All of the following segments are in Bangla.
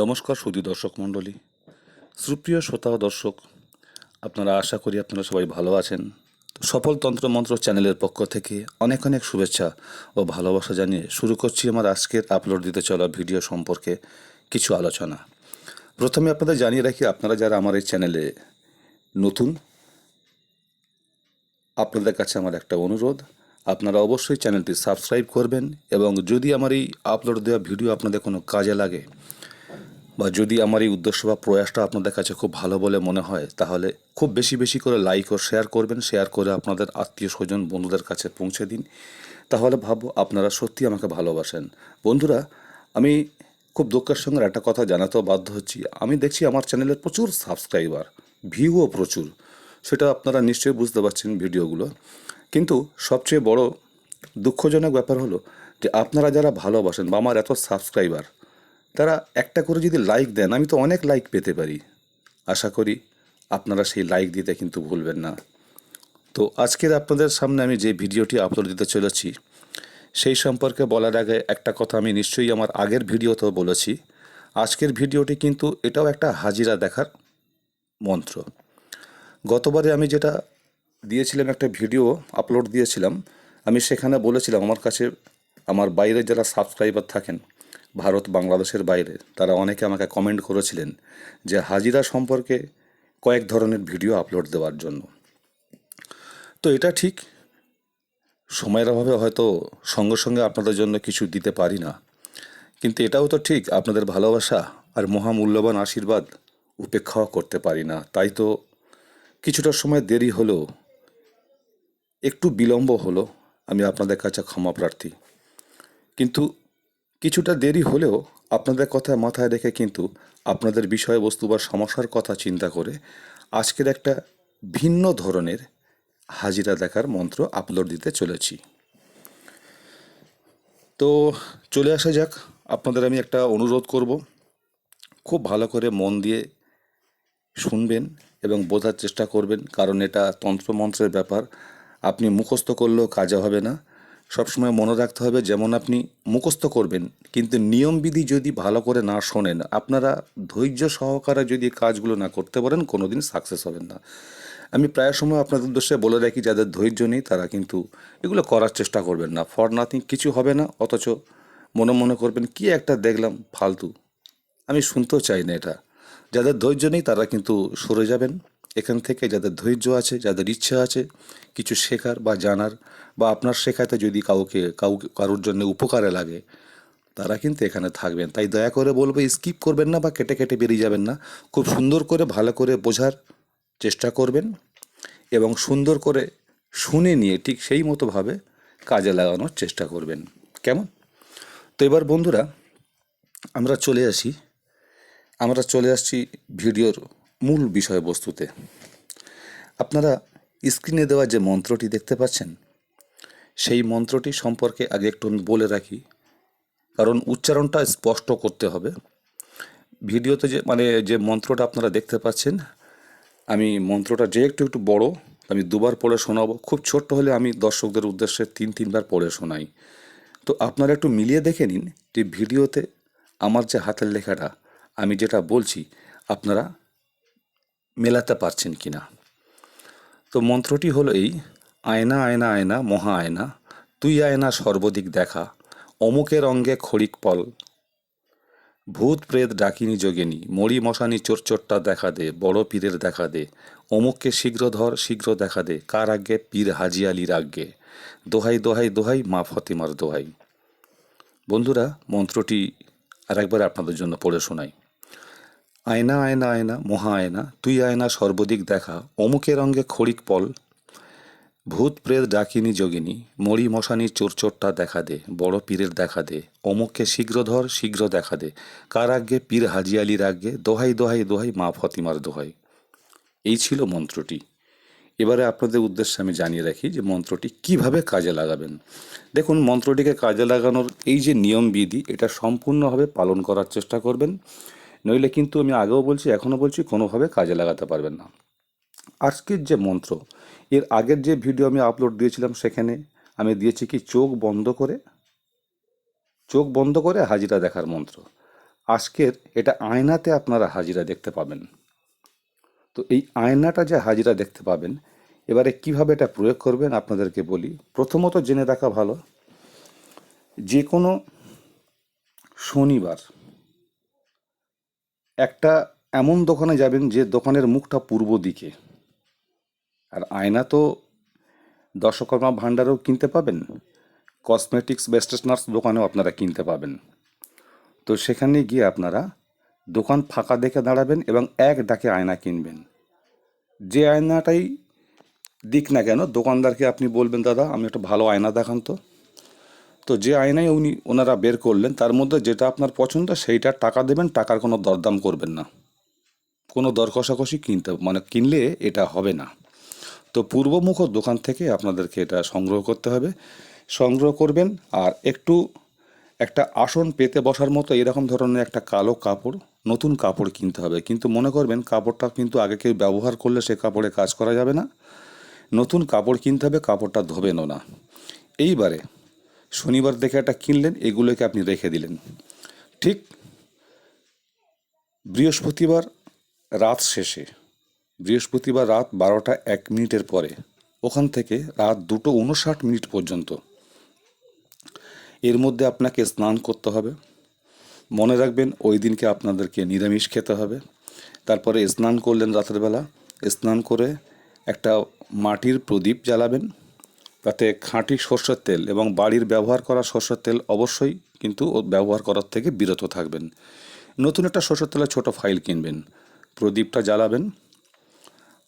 নমস্কার সুদী দর্শক মণ্ডলী। সুপ্রিয় শ্রোতা দর্শক, আপনারা আশা করি আপনারা সবাই ভালো আছেন। সফল তন্ত্রমন্ত্র চ্যানেলের পক্ষ থেকে অনেক অনেক শুভেচ্ছা ও ভালোবাসা জানিয়ে শুরু করছি আমার আজকের আপলোড দিতে চলা ভিডিও সম্পর্কে কিছু আলোচনা। প্রথমে আপনাদের জানিয়ে রাখি, আপনারা যারা আমার এই চ্যানেলে নতুন, আপনাদের কাছে আমার একটা অনুরোধ, আপনারা অবশ্যই চ্যানেলটি সাবস্ক্রাইব করবেন এবং যদি আমার এই আপলোড দেওয়া ভিডিও আপনাদের কোনো কাজে লাগে বা যদি আমার এই উদ্দেশ্য বা প্রয়াসটা আপনাদের কাছে খুব ভালো বলে মনে হয়, তাহলে খুব বেশি বেশি করে লাইক ও শেয়ার করবেন শেয়ার করে আপনাদের আত্মীয় স্বজন, বন্ধুদের কাছে পৌঁছে দিন। তাহলে ভাবো আপনারা সত্যি আমাকে ভালোবাসেন। বন্ধুরা, আমি খুব দুঃখের সঙ্গে একটা কথা জানাতেও বাধ্য হচ্ছি। আমি দেখছি আমার চ্যানেলের প্রচুর সাবস্ক্রাইবার ভিউও প্রচুর। সেটা আপনারা নিশ্চয়ই বুঝতে পারছেন ভিডিওগুলো। কিন্তু সবচেয়ে বড় দুঃখজনক ব্যাপার হলো যে আপনারা যারা ভালোবাসেন বা আমার এত সাবস্ক্রাইবার তারা একটা করে যদি লাইক দেন, আমি তো অনেক লাইক পেতে পারি। আশা করি আপনারা সেই লাইক দিতে কিন্তু ভুলবেন না। তো আজকের আপনাদের সামনে আমি যে ভিডিওটি আপলোড দিতে চলেছি, সেই সম্পর্কে বলার আগে একটা কথা আমি নিশ্চয়ই আমার আগের ভিডিওতেও বলেছি। আজকের ভিডিওটি কিন্তু এটাও একটা হাজিরা দেখার মন্ত্র। গতবারে আমি যেটা দিয়েছিলাম, একটা ভিডিও আপলোড দিয়েছিলাম, আমি সেখানে বলেছিলাম আমার কাছে, আমার বাইরে যারা সাবস্ক্রাইবার থাকেন ভারত বাংলাদেশের বাইরে, তারা অনেকে আমাকে কমেন্ট করেছিলেন যে হাজিরা সম্পর্কে কয়েক ধরনের ভিডিও আপলোড দেওয়ার জন্য। তো এটা ঠিক, সময়ের অভাবে হয়তো সঙ্গে সঙ্গে আপনাদের জন্য কিছু দিতে পারি না। কিন্তু এটাও তো ঠিক, আপনাদের ভালোবাসা আর মহামূল্যবান আশীর্বাদ উপেক্ষাও করতে পারি না। তাই তো কিছুটা সময় দেরি হলো, একটু বিলম্ব হলো, আমি আপনাদের কাছে ক্ষমা প্রার্থী। কিন্তু কিছুটা দেরি হলেও আপনাদের কথা মাথায় রেখে কিন্তু আপনাদের বিষয়বস্তু বা সমস্যার কথা চিন্তা করে আজকের একটা ভিন্ন ধরনের হাজিরা দেখার মন্ত্র আপলোড দিতে চলেছি। তো চলে আসা যাক, আপনাদের আমি একটা অনুরোধ করব। খুব ভালো করে মন দিয়ে শুনবেন এবং বোঝার চেষ্টা করবেন, কারণ এটা তন্ত্রমন্ত্রের ব্যাপার। আপনি মুখস্থ করলেও কাজে হবে না। সবসময় মনে রাখতে হবে যেমন আপনি মুখস্থ করবেন, কিন্তু নিয়মবিধি যদি ভালো করে না শোনেন, আপনারা ধৈর্য সহকারে যদি কাজগুলো না করতে পারেন কোনো দিন সাকসেস হবেন না। আমি প্রায় সময় আপনাদের উদ্দেশ্যে বলে রাখি, যাদের ধৈর্য নেই, তারা কিন্তু এগুলো করার চেষ্টা করবেন না। ফর নাথিং কিছু হবে না, অথচ মনে মনে করবেন, কি একটা দেখলাম, ফালতু। আমি শুনতেও চাই না এটা। যাদের ধৈর্য নেই, তারা কিন্তু সরে যাবেন। এখান থেকে যাদের ধৈর্য আছে, যাদের ইচ্ছা আছে, কিছু শেখার বা জানার বা আপনার শেখাতে যদি কাউকে কাউকে কারোর জন্য উপকারে লাগে, তারা কিন্তু এখানে থাকবেন। তাই দয়া করে বলব, স্কিপ করবেন না বা কেটে কেটে বেরিয়ে যাবেন না। খুব সুন্দর করে, ভালো করে বোঝার চেষ্টা করবেন এবং সুন্দর করে শুনে নিয়ে ঠিক সেই মতোভাবে কাজে লাগানোর চেষ্টা করবেন। কেমন? তো এবার বন্ধুরা, আমরা চলে আসি, আমরা চলে আসছি ভিডিওর মূল বিষয়বস্তুতে। আপনারা স্ক্রিনে দেওয়া যে মন্ত্রটি দেখতে পাচ্ছেন, সেই মন্ত্রটি সম্পর্কে আগে একটু আমি বলে রাখি। কারণ উচ্চারণটা স্পষ্ট করতে হবে। ভিডিওতে যে মানে যে মন্ত্রটা আপনারা দেখতে পাচ্ছেন, আমি মন্ত্রটা যে একটু একটু বড়, আমি দুবার পড়ে শোনাবো। খুব ছোট্ট হলে আমি দর্শকদের উদ্দেশ্যে তিন, তিনবার পড়ে শোনাই। তো আপনারা একটু মিলিয়ে দেখে নিন যে ভিডিওতে আমার যে হাতের লেখাটা, আমি যেটা বলছি, আপনারা মেলাতে পারছেন কি না তো মন্ত্রটি হলো এই, আয়না আয়না আয়না, মহা আয়না তুই আয়না সর্বদিক দেখা, অমুকের অঙ্গে খড়িক পল। ভূত প্রেত ডাকিনী যোগিনী, মরি মশানি চোরচোরটা দেখা দে, বড় পীরের দেখা দে, অমুককে শীঘ্র ধর, শীঘ্র দেখা দে, কার আগে পীর হাজি আলীর আগে দোহাই দোহাই দোহাই, মা ফতিমার দোহাই। বন্ধুরা, মন্ত্রটি আরেকবার আপনাদের জন্য পড়ে শোনাই। আয়না আয়না আয়না, মহা আয়না, তুই আয়না সর্বদিক দেখা, অমুকের অঙ্গে খড়িক পল। ভূত প্রেত ডাকিনী যোগিনী, মরি মশানি চোরচোরটা দেখা দে, বড় পীরের দেখা দে, অমুককে শীঘ্র ধর, শীঘ্র দেখা দে, কার আগে পীর হাজি আলীর আগে দোহাই দোহাই দোহাই মা ফতিমার দোহাই। এই ছিল মন্ত্রটি। এবারে আপনাদের উদ্দেশ্যে আমি জানিয়ে রাখি যে মন্ত্রটি কীভাবে কাজে লাগাবেন। দেখুন, মন্ত্রটিকে কাজে লাগানোর এই যে নিয়মবিধি, এটা সম্পূর্ণভাবে পালন করার চেষ্টা করবেন। নইলে কিন্তু আমি আগেও বলছি, এখনও বলছি, কোনোভাবে কাজে লাগাতে পারবেন না। আজকের যে মন্ত্র, এর আগের যে ভিডিও আমি আপলোড দিয়েছিলাম সেখানে আমি দিয়েছি কি, চোখ বন্ধ করে, চোখ বন্ধ করে হাজিরা দেখার মন্ত্র। আজকের এটা আয়নাতে আপনারা হাজিরা দেখতে পাবেন। তো এই আয়নাটা যে হাজিরা দেখতে পাবেন, এবারে কীভাবে এটা প্রয়োগ করবেন আপনাদেরকে বলি, প্রথমত জেনে রাখা ভালো, যে কোনো শনিবার একটা এমন দোকানে যাবেন যে দোকানের মুখটা পূর্ব দিকে। আর আয়না তো দর্শকর্মা ভাণ্ডারেও কিনতে পাবেন। কসমেটিক্স বা স্টেশনার্স দোকানেও আপনারা কিনতে পাবেন। তো সেখানে গিয়ে আপনারা দোকান ফাঁকা দেখে দাঁড়াবেন এবং এক ডাকে আয়না কিনবেন। যে আয়নাটাই দিক না কেন, দোকানদারকে আপনি বলবেন, দাদা, আমি একটা ভালো আয়না দেখান তো। তো যে আয়নায় উনি ওনারা বের করলেন, তার মধ্যে যেটা আপনার পছন্দ সেইটা টাকা দেবেন, টাকার কোনো দরদাম করবেন না। কোনো দর কষাকষি কিনতে মানে কিনলে এটা হবে না। তো পূর্বমুখ দোকান থেকে আপনাদেরকে এটা সংগ্রহ করতে হবে। সংগ্রহ করবেন আর একটু একটা আসন পেতে বসার মতো এরকম ধরনের একটা কালো কাপড়, নতুন কাপড় কিনতে হবে। কিন্তু মনে করবেন কাপড়টা কিন্তু আগে কেউ ব্যবহার করলে সে কাপড়ে কাজ করা যাবে না। নতুন কাপড় কিনতে হবে, কাপড়টা ধোবেনও না। এইবারে শনিবার দেখে একটা কিনলেন, এগুলোকে আপনি রেখে দিলেন। ঠিক বৃহস্পতিবার রাত শেষে, বৃহস্পতিবার রাত বারোটা এক মিনিটের পরে, ওখান থেকে রাত দুটো উনষাট মিনিট পর্যন্ত, এর মধ্যে আপনাকে স্নান করতে হবে। মনে রাখবেন, ওই দিনকে আপনাদেরকে নিরামিষ খেতে হবে। তারপরে স্নান করলেন রাতের বেলা, স্নান করে একটা মাটির প্রদীপ জ্বালাবেন। তাতে খাঁটি সর্ষের তেল এবং বাড়ির ব্যবহার করা সর্ষের তেল অবশ্যই কিন্তু ব্যবহার করার থেকে বিরত থাকবেন। নতুন একটা সর্ষের তেলের ছোটো ফাইল কিনবেন। প্রদীপটা জ্বালাবেন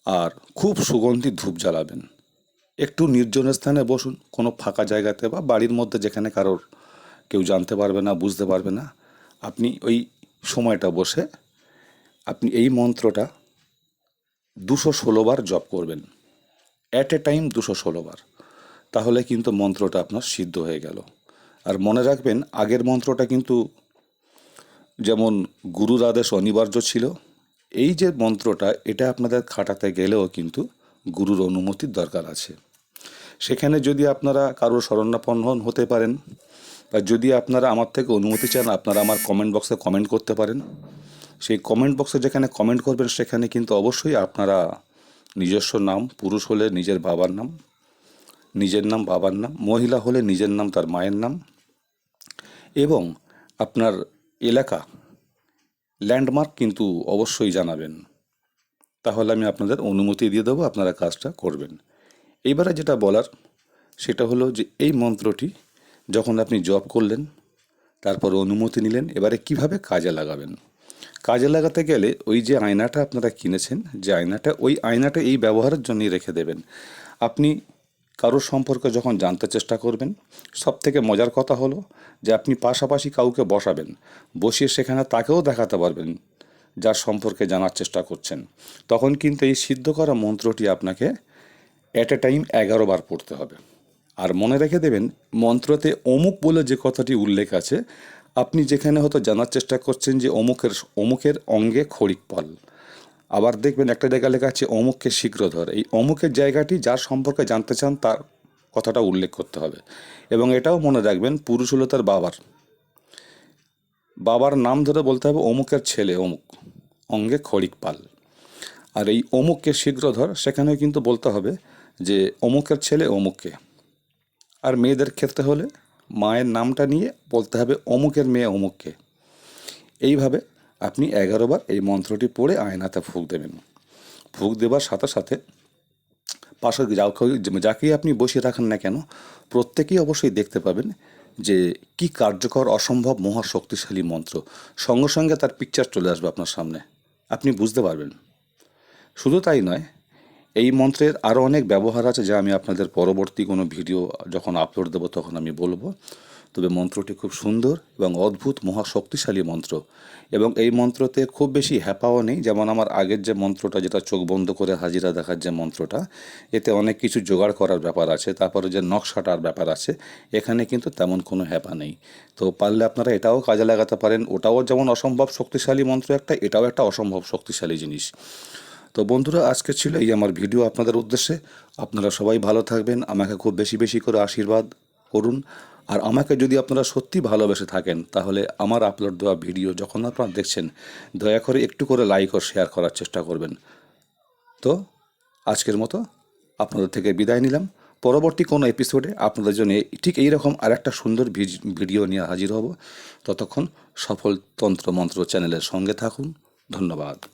আর খুব সুগন্ধি ধূপ জ্বালাবেন। একটু নির্জন স্থানে বসুন, কোনো ফাঁকা জায়গাতে বা বাড়ির মধ্যে যেখানে কারোর কেউ জানতে পারবে না, বুঝতে পারবে না। আপনি ওই সময়টা বসে আপনি এই মন্ত্রটা দুশো ষোলোবার জপ করবেন। অ্যাট এ টাইম দুশো ষোলোবার তাহলে কিন্তু মন্ত্রটা আপনার সিদ্ধ হয়ে গেল। আর মনে রাখবেন, আগের মন্ত্রটা কিন্তু যেমন গুরুর আদেশ অনিবার্য ছিল, এই যে মন্ত্রটা, এটা আপনাদের খাটাতে গেলেও কিন্তু গুরুর অনুমতির দরকার আছে। সেখানে যদি আপনারা কারোর শরণাপন্ন হতে পারেন, বা যদি আপনারা আমার থেকে অনুমতি চান, আপনারা আমার কমেন্ট বক্সে কমেন্ট করতে পারেন। সেই কমেন্ট বক্সে যেখানে কমেন্ট করবেন, সেখানে কিন্তু অবশ্যই আপনারা নিজস্ব নাম, পুরুষ হলে নিজের বাবার নাম নিজের নাম, বাবার নাম, মহিলা হলে নিজের নাম, তার মায়ের নাম এবং আপনার এলাকা, ল্যান্ডমার্ক কিন্তু অবশ্যই জানাবেন। তাহলে আমি আপনাদের অনুমতি দিয়ে দেবো, আপনারা কাজটা করবেন। এইবারে যেটা বলার, সেটা হলো যে এই মন্ত্রটি যখন আপনি জব করলেন, তারপর অনুমতি নিলেন, এবারে কীভাবে কাজে লাগাবেন? কাজে লাগাতে গেলে ওই যে আয়নাটা আপনারা কিনেছেন, যে আয়নাটা, ওই আয়নাটা এই ব্যবহারের জন্যই রেখে দেবেন। আপনি কারোর সম্পর্কে যখন জানতে চেষ্টা করবেন সব থেকে মজার কথা হলো যে আপনি পাশাপাশি কাউকে বসাবেন, বসিয়ে সেখানে তাকেও দেখাতে পারবেন, যার সম্পর্কে জানার চেষ্টা করছেন। তখন কিন্তু এই সিদ্ধ করা মন্ত্রটি আপনাকে অ্যাট এ টাইম এগারো বার পড়তে হবে। আর মনে রেখে দেবেন, মন্ত্রতে অমুক বলে যে কথাটি উল্লেখ আছে, আপনি যেখানে হয়তো জানার চেষ্টা করছেন যে অমুকের অমুকের অঙ্গে খড়িক পাল। আবার দেখবেন একটা জায়গা লেখা আছে, অমুককে শীঘ্র ধর। এই অমুকের জায়গাটি যার সম্পর্কে জানতে চান, তার কথাটা উল্লেখ করতে হবে। এবং এটাও মনে রাখবেন, পুরুষ হলো তার বাবার। বাবার নাম ধরে বলতে হবে অমুকের ছেলে, অমুক। অঙ্গে খড়িক পাল। আর এই অমুককে শীঘ্র ধর সেখানেও কিন্তু বলতে হবে যে, অমুকের ছেলে অমুককে। আর মেয়েদের ক্ষেত্রে হলে মায়ের নামটা নিয়ে বলতে হবে অমুকের মেয়ে অমুককে। এইভাবে আপনি এগারোবার এই মন্ত্রটি পড়ে আয়নাতে ফুঁক দেবেন। ফুঁক দেবার সাথে সাথে পাশে যাকে যাকেই আপনি বসিয়ে রাখেন না কেন, প্রত্যেকেই অবশ্যই দেখতে পাবেন যে কি কার্যকর, অসম্ভব, মহা শক্তিশালী মন্ত্র। সঙ্গে সঙ্গে তার পিকচার চলে আসবে আপনার সামনে। আপনি বুঝতে পারবেন। শুধু তাই নয়, এই মন্ত্রের আরও অনেক ব্যবহার আছে যা আমি আপনাদের পরবর্তী কোনো ভিডিও যখন আপলোড দেবো তখন আমি বলব। তবে মন্ত্রটি খুব সুন্দর এবং অদ্ভুত মহা শক্তিশালী মন্ত্র। এবং এই মন্ত্রতে খুব বেশি হ্যাপাও নেই, যেমন আমার আগের যে মন্ত্রটা যেটা চোখ বন্ধ করে হাজিরা দেখার যে মন্ত্রটা, এতে অনেক কিছু জোগাড় করার ব্যাপার আছে, তারপরে যে নকশাটার ব্যাপার আছে, এখানে কিন্তু তেমন কোনো হ্যাপা নেই। তো পারলে আপনারা এটাও কাজে লাগাতে পারেন, ওটাও যেমন অসম্ভব শক্তিশালী মন্ত্র একটা, এটাও একটা অসম্ভব শক্তিশালী জিনিস। তো বন্ধুরা, আজকে ছিল এই আমার ভিডিও আপনাদের উদ্দেশ্যে। আপনারা সবাই ভালো থাকবেন, আমাকে খুব বেশি বেশি করে আশীর্বাদ করুন। আর আমাকে যদি আপনারা সত্যি ভালোবেসে থাকেন, তাহলে আমার আপলোড দেওয়া ভিডিও যখন আপনারা দেখছেন, দয়া করে একটু করে লাইক ও শেয়ার করার চেষ্টা করবেন। তো, আজকের মতো আপনাদের থেকে বিদায় নিলাম। পরবর্তী কোনো এপিসোডে আপনাদের জন্য ঠিক এই রকম আর একটা সুন্দর ভিডিও নিয়ে হাজির হব। ততক্ষণ সফল তন্ত্র মন্ত্র চ্যানেলের সঙ্গে থাকুন। ধন্যবাদ।